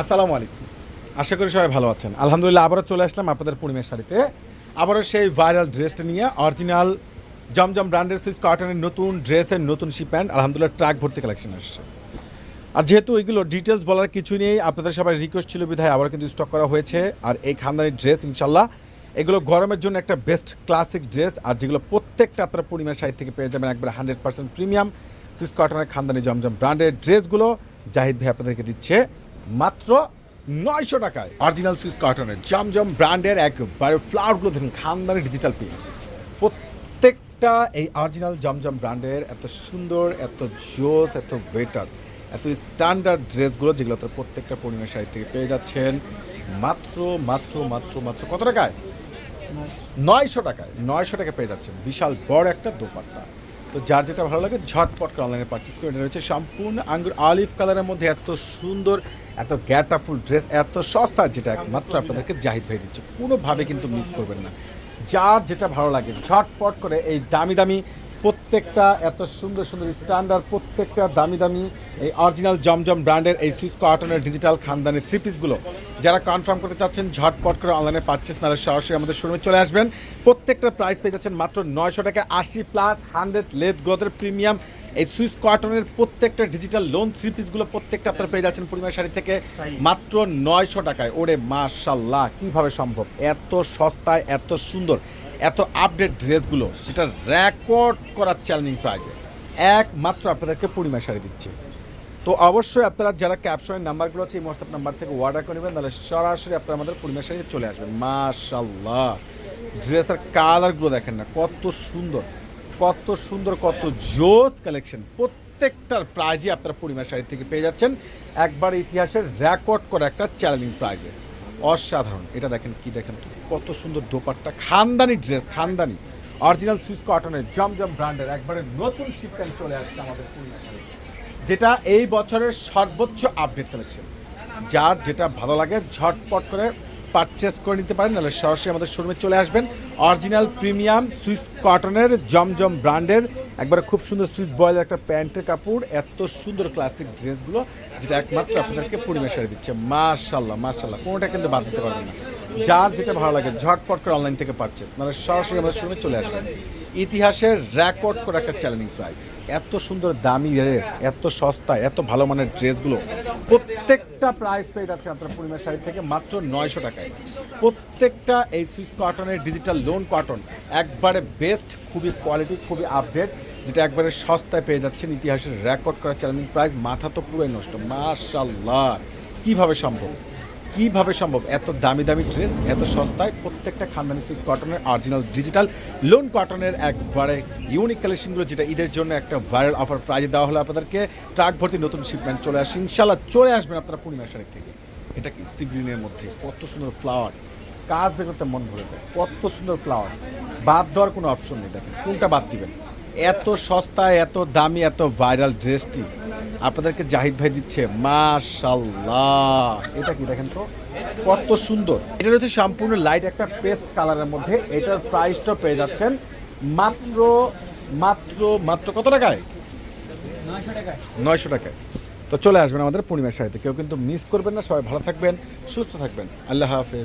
আসসালামু আলাইকুম। আশা করি সবাই ভালো আছেন। আলহামদুলিল্লাহ আবারও চলে আসলাম আপনাদের পূর্ণিমার শাড়িতে। আবারও সেই ভাইরাল ড্রেসটা নিয়ে অরিজিনাল জমজম ব্র্যান্ডের সুইচ কটনের নতুন ড্রেসের নতুন শি প্যান্ট আলহামদুলিল্লাহ ট্রাক ভর্তি কালেকশন আসছে। আর যেহেতু এগুলো ডিটেলস বলার কিছু নেই, আপনাদের সবাই রিকোয়েস্ট ছিল বিধায় আবার কিন্তু স্টক করা হয়েছে। আর এই খানদানি ড্রেস ইনশাল্লাহ এগুলো গরমের জন্য একটা বেস্ট ক্লাসিক ড্রেস আর যেগুলো প্রত্যেকটা আপনারা পূর্ণিমার শাড়ি থেকে পেয়ে যাবেন একবার হান্ড্রেড পার্সেন্ট প্রিমিয়াম সুইচ কটনের খানদানি জমজম ব্র্যান্ডের ড্রেসগুলো জাহিদ ভাই আপনাদেরকে দিচ্ছে। মাত্র নয়শো টাকায়। অরিজিনাল সুইচ কটনের জমজম ব্র্যান্ডের এক একবারে ফ্লাওয়ারগুলো দেখুন খানদানি ডিজিটাল প্রিন্ট প্রত্যেকটা এই অরিজিনাল জমজম ব্র্যান্ডের এত সুন্দর এত জোস এত ওয়েটার এত স্ট্যান্ডার্ড ড্রেসগুলো যেগুলো আপনারা প্রত্যেকটা পূর্ণিমা শাড়ি থেকে পেয়ে যাচ্ছেন। মাত্র মাত্র মাত্র মাত্র কত টাকায়? নয়শো টাকায় নয়শো টাকা পেয়ে যাচ্ছেন। বিশাল বড় একটা দোপাট্টা। তো যার যেটা ভালো লাগে ঝটপট করে অনলাইনে পারচেস করে এটা রয়েছে সম্পূর্ণ আঙ্গুর আলিফ কালারের মধ্যে এত সুন্দর এত গ্যাটাফুল ড্রেস এত সস্তা যেটা একমাত্র আপনাদেরকে জাহিদ ভাই দিচ্ছে। কোনোভাবে কিন্তু মিস করবেন না। যার যেটা ভালো লাগে, ঝটপট করে এই দামি দামি প্রত্যেকটা, এত সুন্দর সুন্দর স্ট্যান্ডার্ড প্রত্যেকটা দামি দামি এই অরিজিনাল জমজম ব্র্যান্ডের এই সুইচ কটনের ডিজিটাল খানদানি থ্রি পিসগুলো যারা কনফার্ম করতে চাচ্ছেন, ঝটপট করে অনলাইনে পারচেস নাহলে সরাসরি আমাদের শোরুমে চলে আসবেন। প্রত্যেকটা প্রাইস পেয়ে যাচ্ছেন মাত্র নয়শো টাকা আশি প্লাস হান্ড্রেড লেথ গ্রোথের প্রিমিয়াম এই সুইস কটনের প্রত্যেকটা ডিজিটাল লোন থ্রি পিসগুলো প্রত্যেকটা আপনারা পেয়ে যাচ্ছেন পরিমাণ শাড়ি থেকে মাত্র নয়শো টাকায়। ওরে মাশাল্লাহ কীভাবে সম্ভব? এত সস্তায়, এত সুন্দর। এত আপডেট ড্রেসগুলো যেটা রেকর্ড করার চ্যালেঞ্জিং প্রাইজে একমাত্র আপনাদেরকে পূর্ণিমা শাড়ি দিচ্ছে। তো অবশ্যই আপনারা যারা ক্যাপশনের নাম্বারগুলো আছে, এই হোয়াটসঅ্যাপ নাম্বার থেকে অর্ডার করে নেবেন তাহলে সরাসরি আপনারা আমাদের পূর্ণিমা শাড়িতে চলে আসবেন। মাশাল্লাহ ড্রেসের কালারগুলো দেখেন না, কত সুন্দর কত সুন্দর, কত জোস কালেকশন প্রত্যেকটার প্রাইজই আপনারা পূর্ণিমা শাড়ি থেকে পেয়ে যাচ্ছেন। একবার ইতিহাসের রেকর্ড করা একটা চ্যালেঞ্জিং প্রাইজে অসাধারণ। এটা দেখেন কি দেখেন কত সুন্দর দোপাট্টা। খানদানি ড্রেস খানদানি। অরিজিনাল সুইস কটনের জমজম ব্র্যান্ডের একবারে নতুন শিপমেন্ট চলে আসছে আমাদের যেটা এই বছরের সর্বোচ্চ আপডেট কালেকশন যার যেটা ভালো লাগে, ঝটপট করে পারচেস করে নিতে পারেন, নাহলে সরাসরি আমাদের শোরুমে চলে আসবেন। অরিজিনাল প্রিমিয়াম সুইস কটনের জমজম ব্র্যান্ডের একবার খুব সুন্দর সুইস বয়েল একটা প্যান্টের কাপড়, এত সুন্দর ক্লাসিক ড্রেসগুলো যেটা একমাত্র আপনাদেরকে পরিবেশ দিচ্ছে। মাশাল্লাহ মাশাল্লাহ কোনোটা কিন্তু বাদ দিতে পারবেন না। যার যেটা ভালো লাগে, ঝটপট করে অনলাইন থেকে পারচেস মানে সরাসরি আমাদের শোরুমে চলে আসবেন। ইতিহাসের রেকর্ড করে একটা চ্যালেঞ্জিং প্রাইস এত সুন্দর দামি ড্রেস এত সস্তা, এত ভালো মানের ড্রেসগুলো প্রত্যেকটা প্রাইস পেয়ে যাচ্ছে আপনার পূর্ণিমা শাড়ি থেকে মাত্র নয়শো টাকায়। প্রত্যেকটা এই সুইস কটনের ডিজিটাল লোন কটন একবারে বেস্ট খুবই কোয়ালিটি খুবই আপডেট যেটা একবারে সস্তায় পেয়ে যাচ্ছেন ইতিহাসের রেকর্ড করা চ্যালেঞ্জিং প্রাইস মাথা তো পুরোই নষ্ট। মাশাল্লাহ কীভাবে সম্ভব? কীভাবে সম্ভব? এত দামি দামি ড্রেস এত সস্তায় প্রত্যেকটা খানদানি সিল্ক কটনের অরিজিনাল ডিজিটাল লোন কটনের একবারে ইউনিক কালেকশনগুলো যেটা ঈদের জন্য একটা ভাইরাল অফার প্রাইজে দেওয়া হলো আপনাদেরকে। ট্রাক ভর্তি নতুন শিপমেন্ট চলে আসে ইনশাল্লাহ চলে আসবেন আপনারা পূর্ণিমা শাড়ি থেকে এটা কি সিগ্রিনের মধ্যে? কত সুন্দর ফ্লাওয়ার কাজ দেখতে মন ভরে যায়। কত সুন্দর ফ্লাওয়ার বাদ দেওয়ার কোনো অপশন নেই। দেখেন, কোনটা বাদ দিবেন? এত সস্তায়, এত দামি, এত ভাইরাল ড্রেসটি আপনাদেরকে জাহিদ ভাই দিচ্ছে মাশাল্লাহ এটা কি দেখেন তো? কত সুন্দর। এটা হচ্ছে সম্পূর্ণ লাইট একটা পেস্ট কালারের মধ্যে। এটার প্রাইসটা পেয়ে যাচ্ছেন মাত্র মাত্র মাত্র কত টাকায়? নয়শো টাকায়। তো চলে আসবেন আমাদের পূর্ণিমার শাড়িতে। কেউ কিন্তু মিস করবেন না। সবাই ভালো থাকবেন সুস্থ থাকবেন। আল্লাহ হাফেজ।